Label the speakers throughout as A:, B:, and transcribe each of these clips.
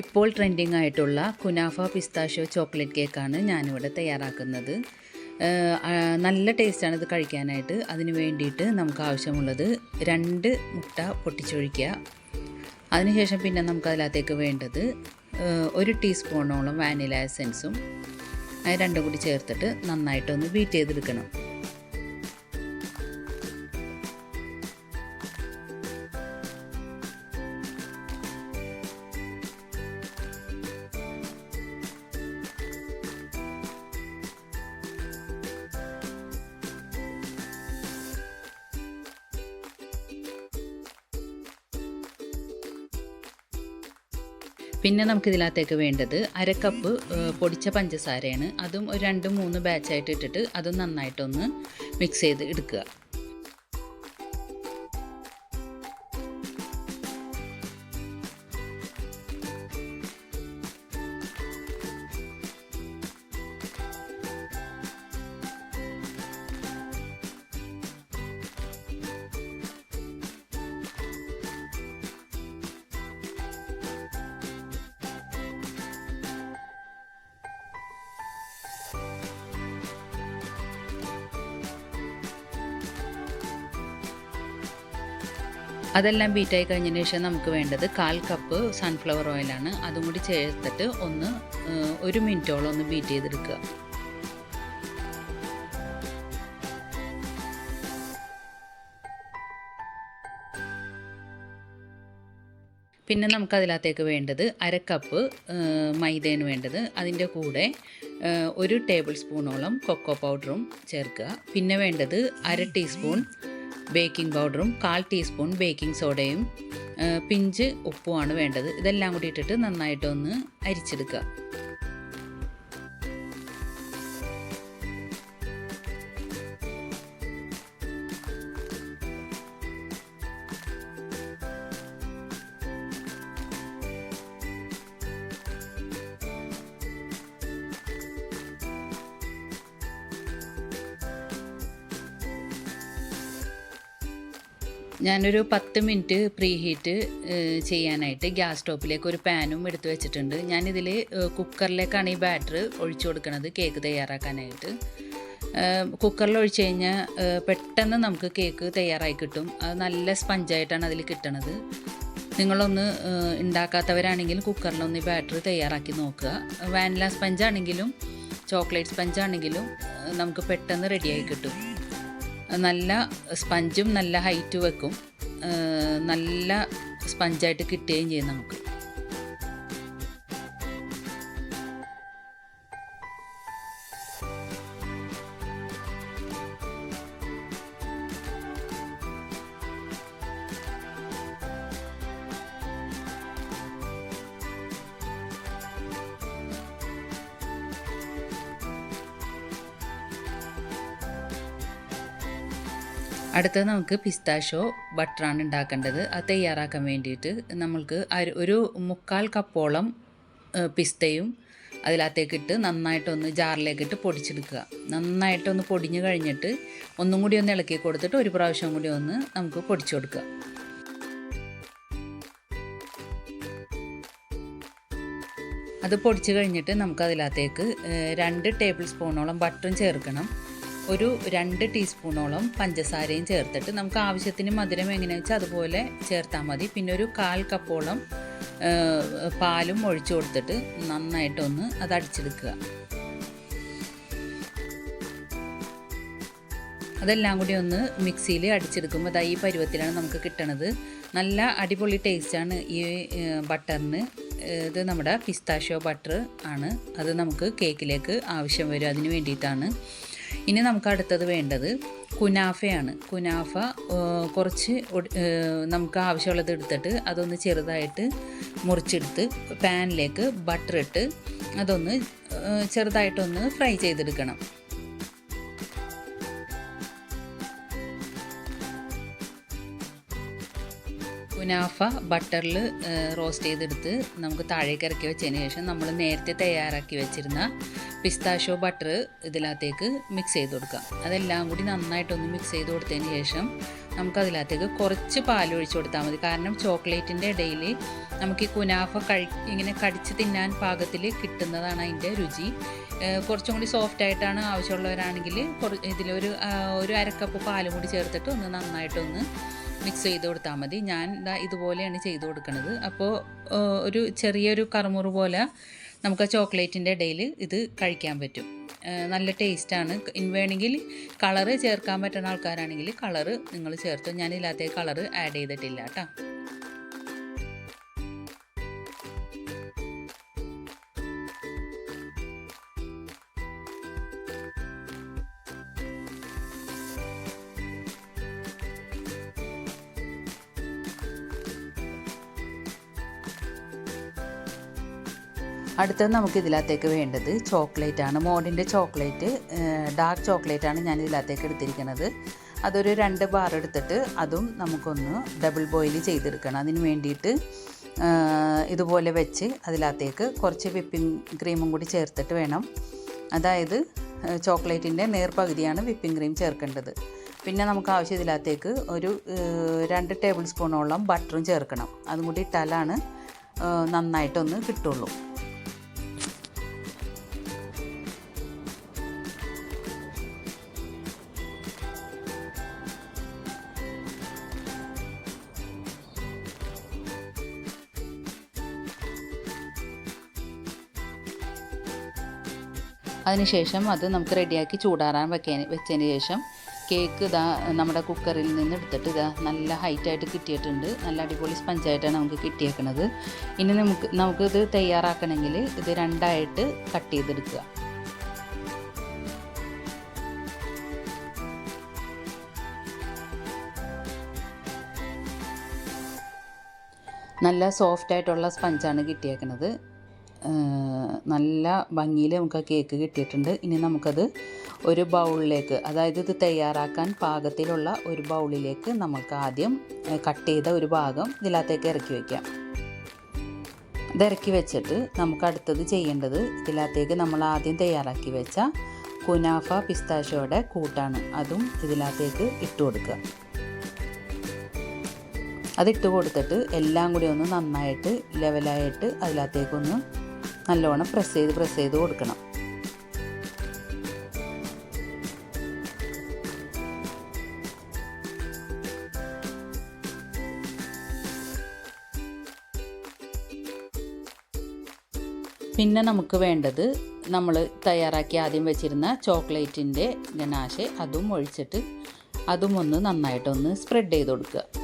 A: ഇപ്പോൾ ട്രെൻഡിങ് ആയിട്ടുള്ള kunafa pistachio chocolate കേക്കാണ് ഞാനിവിടെ തയ്യാറാക്കുന്നത്. നല്ല ടേസ്റ്റാണ് ഇത് കഴിക്കാനായിട്ട്. അതിന് വേണ്ടിയിട്ട് നമുക്ക് ആവശ്യമുള്ളത് രണ്ട് മുട്ട പൊട്ടിച്ചൊഴിക്കുക. അതിനുശേഷം പിന്നെ നമുക്ക് അതിനകത്തേക്ക് വേണ്ടത് ഒരു ടീസ്പൂണോളം വാനില എസെൻസും രണ്ടും കൂടി ചേർത്തിട്ട് നന്നായിട്ടൊന്ന് ബീറ്റ് ചെയ്തെടുക്കണം. പിന്നെ നമുക്ക് ഇതിനകത്തേക്ക് വേണ്ടത് അരക്കപ്പ് കപ്പ് പൊടിച്ച പഞ്ചസാരയാണ്. അതും ഒരു രണ്ട് മൂന്ന് ബാച്ചായിട്ട് ഇട്ടിട്ട് അതും നന്നായിട്ടൊന്ന് മിക്സ് ചെയ്ത് എടുക്കുക. അതെല്ലാം ബീറ്റായി കഴിഞ്ഞതിന് ശേഷം നമുക്ക് വേണ്ടത് കാൽ കപ്പ് സൺഫ്ലവർ ഓയിലാണ് അതും കൂടി ചേർത്തിട്ട് ഒന്ന് ഒരു മിനിറ്റോളം ഒന്ന് ബീറ്റ് ചെയ്തെടുക്കുക. പിന്നെ നമുക്ക് അതിനകത്തേക്ക് വേണ്ടത് അര കപ്പ് മൈദയാണ് വേണ്ടത്. അതിന്റെ കൂടെ ഒരു ടേബിൾ സ്പൂണോളം കൊക്കോ പൗഡറും ചേർക്കുക. പിന്നെ വേണ്ടത് അര ടീസ്പൂൺ ബേക്കിംഗ് പൗഡറും കാൽ ടീസ്പൂൺ ബേക്കിംഗ് സോഡയും പിഞ്ച് ഉപ്പുമാണ് വേണ്ടത്. ഇതെല്ലാം കൂടി ഇട്ടിട്ട് നന്നായിട്ടൊന്ന് അരിച്ചെടുക്കുക. ഞാനൊരു പത്ത് മിനിറ്റ് പ്രീ ഹീറ്റ് ചെയ്യാനായിട്ട് ഗ്യാസ് സ്റ്റോപ്പിലേക്ക് ഒരു പാനും എടുത്തു വെച്ചിട്ടുണ്ട്. ഞാനിതിൽ കുക്കറിലേക്കാണ് ഈ ബാറ്റർ ഒഴിച്ചു കൊടുക്കുന്നത് കേക്ക് തയ്യാറാക്കാനായിട്ട്. കുക്കറിൽ ഒഴിച്ച് കഴിഞ്ഞാൽ പെട്ടെന്ന് നമുക്ക് കേക്ക് തയ്യാറായി കിട്ടും. അത് നല്ല സ്പഞ്ചായിട്ടാണ് അതിൽ കിട്ടണത്. നിങ്ങളൊന്ന് ഉണ്ടാക്കാത്തവരാണെങ്കിൽ കുക്കറിലൊന്ന് ഈ ബാറ്റർ തയ്യാറാക്കി നോക്കുക. വാനില സ്പഞ്ചാണെങ്കിലും ചോക്ലേറ്റ് സ്പഞ്ചാണെങ്കിലും നമുക്ക് പെട്ടെന്ന് റെഡിയായി കിട്ടും. നല്ല സ്പഞ്ചും നല്ല ഹൈറ്റ് വെക്കും. നല്ല സ്പഞ്ചായിട്ട് കിട്ടുകയും ചെയ്യും നമുക്ക്. അടുത്തത് നമുക്ക് പിസ്താഷോ ബട്ടറാണ് ഉണ്ടാക്കേണ്ടത്. അത് തയ്യാറാക്കാൻ വേണ്ടിയിട്ട് നമ്മൾക്ക് ഒരു മുക്കാൽ കപ്പോളം പിസ്തയും അതിലകത്തേക്കിട്ട് നന്നായിട്ടൊന്ന് ജാറിലേക്കിട്ട് പൊടിച്ചെടുക്കുക. നന്നായിട്ടൊന്ന് പൊടിഞ്ഞു കഴിഞ്ഞിട്ട് ഒന്നും കൂടി ഒന്ന് ഇളക്കി കൊടുത്തിട്ട് ഒരു പ്രാവശ്യം കൂടി ഒന്ന് നമുക്ക് പൊടിച്ചു കൊടുക്കുക. അത് പൊടിച്ചു കഴിഞ്ഞിട്ട് നമുക്ക് അതിലകത്തേക്ക് രണ്ട് ടേബിൾ സ്പൂണോളം ബട്ടറും ചേർക്കണം. ഒരു രണ്ട് ടീസ്പൂണോളം പഞ്ചസാരയും ചേർത്തിട്ട് നമുക്ക് ആവശ്യത്തിന് മധുരം എങ്ങനെയാ വെച്ചാൽ അതുപോലെ ചേർത്താൽ മതി. പിന്നെ ഒരു കാൽ കപ്പോളം പാലും ഒഴിച്ചു കൊടുത്തിട്ട് നന്നായിട്ടൊന്ന് അത് അടിച്ചെടുക്കുക. അതെല്ലാം കൂടി ഒന്ന് മിക്സിയിൽ അടിച്ചെടുക്കുമ്പോൾ അതാ ഈ പരുവത്തിലാണ് നമുക്ക് കിട്ടണത്. നല്ല അടിപൊളി ടേസ്റ്റാണ് ഈ ബട്ടറിന്. ഇത് നമ്മുടെ പിസ്താഷ്യോ ബട്ടർ ആണ്. അത് നമുക്ക് കേക്കിലേക്ക് ആവശ്യം വരും. അതിന് വേണ്ടിയിട്ടാണ്. ഇനി നമുക്ക് അടുത്തത് വേണ്ടത് കുനാഫയാണ്. കുനാഫ കുറച്ച് നമുക്ക് ആവശ്യമുള്ളത് എടുത്തിട്ട് അതൊന്ന് ചെറുതായിട്ട് മുറിച്ചെടുത്ത് പാനിലേക്ക് ബട്ടർ ഇട്ട് അതൊന്ന് ചെറുതായിട്ടൊന്ന് ഫ്രൈ ചെയ്തെടുക്കണം. കുനാഫ ബട്ടറിൽ റോസ്റ്റ് ചെയ്തെടുത്ത് നമുക്ക് താഴേക്ക് ഇറക്കി വെച്ചതിന് ശേഷം നമ്മൾ നേരത്തെ തയ്യാറാക്കി വെച്ചിരുന്ന പിസ്താഷോ ബട്ടർ ഇതിനകത്തേക്ക് മിക്സ് ചെയ്ത് കൊടുക്കാം അതെല്ലാം കൂടി നന്നായിട്ടൊന്ന് മിക്സ് ചെയ്ത് കൊടുത്തതിന് ശേഷം നമുക്ക് അതിനകത്തേക്ക് കുറച്ച് പാൽ ഒഴിച്ചു കൊടുത്താൽ മതി. കാരണം ചോക്ലേറ്റിന്റെ ഇടയിൽ നമുക്ക് ഈ കുനാഫ കഴി ഇങ്ങനെ കടിച്ച് തിന്നാൻ പാകത്തിൽ കിട്ടുന്നതാണ് അതിന്റെ രുചി. കുറച്ചും കൂടി സോഫ്റ്റ് ആയിട്ടാണ് ആവശ്യമുള്ളവരാണെങ്കിൽ ഇതിലൊരു ഒരു അരക്കപ്പ് പാലും കൂടി ചേർത്തിട്ട് ഒന്ന് നന്നായിട്ടൊന്ന് മിക്സ് ചെയ്ത് കൊടുത്താൽ മതി. ഞാൻ ഇതാ ഇതുപോലെയാണ് ചെയ്ത് കൊടുക്കുന്നത് അപ്പോൾ ഒരു ചെറിയൊരു കറുമുറു പോലെ നമുക്ക് ചോക്ലേറ്റിന്റെ ഇടയിൽ ഇത് കഴിക്കാൻ പറ്റും. നല്ല ടേസ്റ്റാണ് വേണമെങ്കിൽ കളറ് ചേർക്കാൻ പറ്റുന്ന ആൾക്കാരാണെങ്കിൽ കളറ് നിങ്ങൾ ചേർത്ത്. ഇതിനകത്തേക്ക് കളറ് ആഡ് ചെയ്തിട്ടില്ല കേട്ടോ. അടുത്തത് നമുക്ക് ഇതിനകത്തേക്ക് വേണ്ടത് ചോക്ലേറ്റ് ആണ് മോഡിന്റെ ചോക്ലേറ്റ് ഡാർക്ക് ചോക്ലേറ്റ് ആണ് ഞാൻ ഇതിനകത്തേക്ക് എടുത്തിരിക്കുന്നത്. അതൊരു രണ്ട് ബാർ എടുത്തിട്ട് അതും നമുക്കൊന്ന് ഡബിൾ ബോയിൽ ചെയ്തെടുക്കണം. അതിന് വേണ്ടിയിട്ട് ഇതുപോലെ വെച്ച് അതിനകത്തേക്ക് കുറച്ച് വിപ്പിംഗ് ക്രീമും കൂടി ചേർത്തിട്ട് വേണം. അതായത് ചോക്ലേറ്റിന്റെ നേർപകുതിയാണ് വിപ്പിംഗ് ക്രീം ചേർക്കേണ്ടത്. പിന്നെ നമുക്ക് ആവശ്യത്തിനകത്തേക്ക് ഒരു രണ്ട് ടേബിൾ സ്പൂണോളം ബട്ടറും ചേർക്കണം. അതും കൂടി ഇട്ടാലാണ് നന്നായിട്ടൊന്ന് കിട്ടുള്ളൂ. അതിനുശേഷം അത് നമുക്ക് റെഡിയാക്കി ചൂടാറാൻ വെക്കാൻ വെച്ചതിന് ശേഷം കേക്ക് ഇതാ നമ്മുടെ കുക്കറിൽ നിന്ന് എടുത്തിട്ട് ഇതാ നല്ല ഹൈറ്റായിട്ട് കിട്ടിയിട്ടുണ്ട്. നല്ല അടിപൊളി സ്പഞ്ചായിട്ടാണ് നമുക്ക് കിട്ടിയേക്കുന്നത് ഇനി നമുക്ക് നമുക്കിത് തയ്യാറാക്കണമെങ്കിൽ ഇത് രണ്ടായിട്ട് കട്ട് ചെയ്തെടുക്കുക. നല്ല സോഫ്റ്റായിട്ടുള്ള സ്പഞ്ചാണ് കിട്ടിയേക്കുന്നത് നല്ല ഭംഗിയിൽ നമുക്ക് ആ കേക്ക് കിട്ടിയിട്ടുണ്ട്. ഇനി നമുക്കത് ഒരു ബൗളിലേക്ക് അതായത് ഇത് തയ്യാറാക്കാൻ പാകത്തിലുള്ള ഒരു ബൗളിലേക്ക് നമുക്ക് ആദ്യം കട്ട് ചെയ്ത ഒരു ഭാഗം ഇതിനകത്തേക്ക് ഇറക്കി വയ്ക്കാം ഇത് ഇറക്കി വെച്ചിട്ട് നമുക്ക് അടുത്തത് ചെയ്യേണ്ടത് ഇതിനകത്തേക്ക് നമ്മൾ ആദ്യം തയ്യാറാക്കി വെച്ച കുനാഫ പിസ്താഷോയുടെ കൂട്ടാണ്. അതും ഇതിനകത്തേക്ക് ഇട്ട് കൊടുക്കുക. അതിട്ട് കൊടുത്തിട്ട് എല്ലാം കൂടി ഒന്ന് നന്നായിട്ട് ലെവലായിട്ട് അതിനകത്തേക്കൊന്ന് നല്ലോണം പ്രസ് ചെയ്ത് പ്രസ് ചെയ്ത് കൊടുക്കണം. പിന്നെ നമുക്ക് വേണ്ടത് നമ്മൾ തയ്യാറാക്കി ആദ്യം വെച്ചിരുന്ന ചോക്ലേറ്റിന്റെ ഗനാശെ അതും ഒഴിച്ചിട്ട് അതും ഒന്ന് നന്നായിട്ടൊന്ന് സ്പ്രെഡ് ചെയ്ത് കൊടുക്കുക.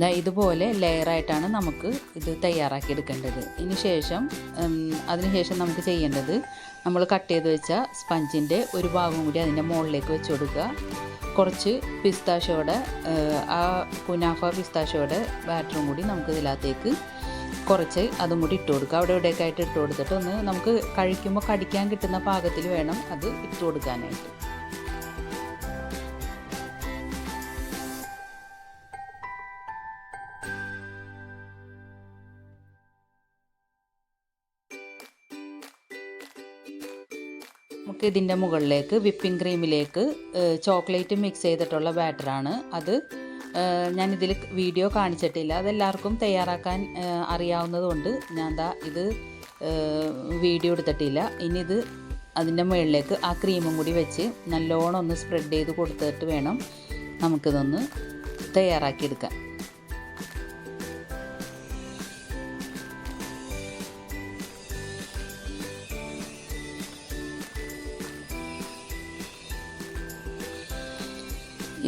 A: ദാ ഇതുപോലെ ലെയറായിട്ടാണ് നമുക്ക് ഇത് തയ്യാറാക്കി എടുക്കേണ്ടത് ഇതിന് ശേഷം അതിനുശേഷം നമുക്ക് ചെയ്യേണ്ടത് നമ്മൾ കട്ട് ചെയ്ത് വെച്ച സ്പഞ്ചിന്റെ ഒരു ഭാഗം കൂടി അതിന്റെ മുകളിലേക്ക് വെച്ച് കൊടുക്കുക. കുറച്ച് പിസ്താശയോടെ ആ കുനാഫ പിസ്താശയോടെ ബാറ്ററും കൂടി നമുക്ക് ഇതിനകത്തേക്ക് കുറച്ച് അതും കൂടി ഇട്ട് കൊടുക്കുക. അവിടെ ഇവിടെയൊക്കെ ആയിട്ട് ഇട്ട് കൊടുത്തിട്ട് ഒന്ന് നമുക്ക് കഴിക്കുമ്പോൾ കടിക്കാൻ കിട്ടുന്ന പാകത്തിൽ വേണം അത് ഇട്ട് കൊടുക്കാനായിട്ട്. നമുക്ക് ഇതിന്റെ മുകളിലേക്ക് വിപ്പിംഗ് ക്രീമിലേക്ക് ചോക്ലേറ്റ് മിക്സ് ചെയ്തിട്ടുള്ള ബാറ്ററാണ് അത് ഞാനിതിൽ വീഡിയോ കാണിച്ചിട്ടില്ല. അതെല്ലാവർക്കും തയ്യാറാക്കാൻ അറിയാവുന്നതുകൊണ്ട് ഞാൻ ദാ ഇത് വീഡിയോ എടുത്തിട്ടില്ല. ഇനി ഇത് അതിന്റെ മുകളിലേക്ക് ആ ക്രീമും കൂടി വെച്ച് നല്ലോണം ഒന്ന് സ്പ്രെഡ് ചെയ്ത് കൊടുത്തിട്ട് വേണം നമുക്കിതൊന്ന് തയ്യാറാക്കിയെടുക്കാൻ.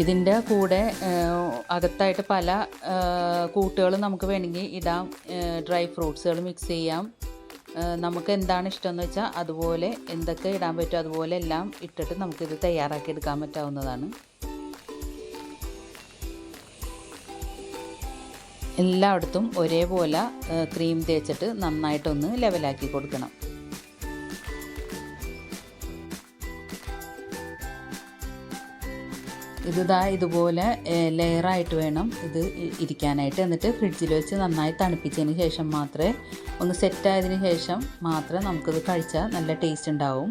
A: ഇതിന്റെ കൂടെ അകത്തായിട്ട് പല കൂട്ടുകളും നമുക്ക് വേണമെങ്കിൽ ഇടാം. ഡ്രൈ ഫ്രൂട്ട്സുകൾ മിക്സ് ചെയ്യാം. നമുക്ക് എന്താണ് ഇഷ്ടമെന്ന് വെച്ചാൽ അതുപോലെ എന്തൊക്കെ ഇടാൻ പറ്റും അതുപോലെ എല്ലാം ഇട്ടിട്ട് നമുക്കിത് തയ്യാറാക്കി എടുക്കാൻ പറ്റാവുന്നതാണ്. എല്ലായിടത്തും ഒരേപോലെ ക്രീം തേച്ചിട്ട് നന്നായിട്ടൊന്ന് ലെവലാക്കി കൊടുക്കണം. ഇത് ഇതുപോലെ ലെയറായിട്ട് വേണം ഇത് ഇരിക്കാനായിട്ട്. എന്നിട്ട് ഫ്രിഡ്ജിൽ വെച്ച് നന്നായി തണുപ്പിച്ചതിന് ശേഷം മാത്രമേ ഒന്ന് സെറ്റായതിന് ശേഷം മാത്രമേ നമുക്കിത് കഴിച്ചാൽ നല്ല ടേസ്റ്റ് ഉണ്ടാവും.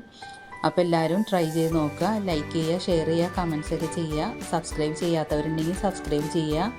A: അപ്പോൾ എല്ലാവരും ട്രൈ ചെയ്ത് നോക്കുക ലൈക്ക് ചെയ്യുക ഷെയർ ചെയ്യുക കമൻസ് ഒക്കെ ചെയ്യുക സബ്സ്ക്രൈബ് ചെയ്യാത്തവരുണ്ടെങ്കിൽ സബ്സ്ക്രൈബ് ചെയ്യുക.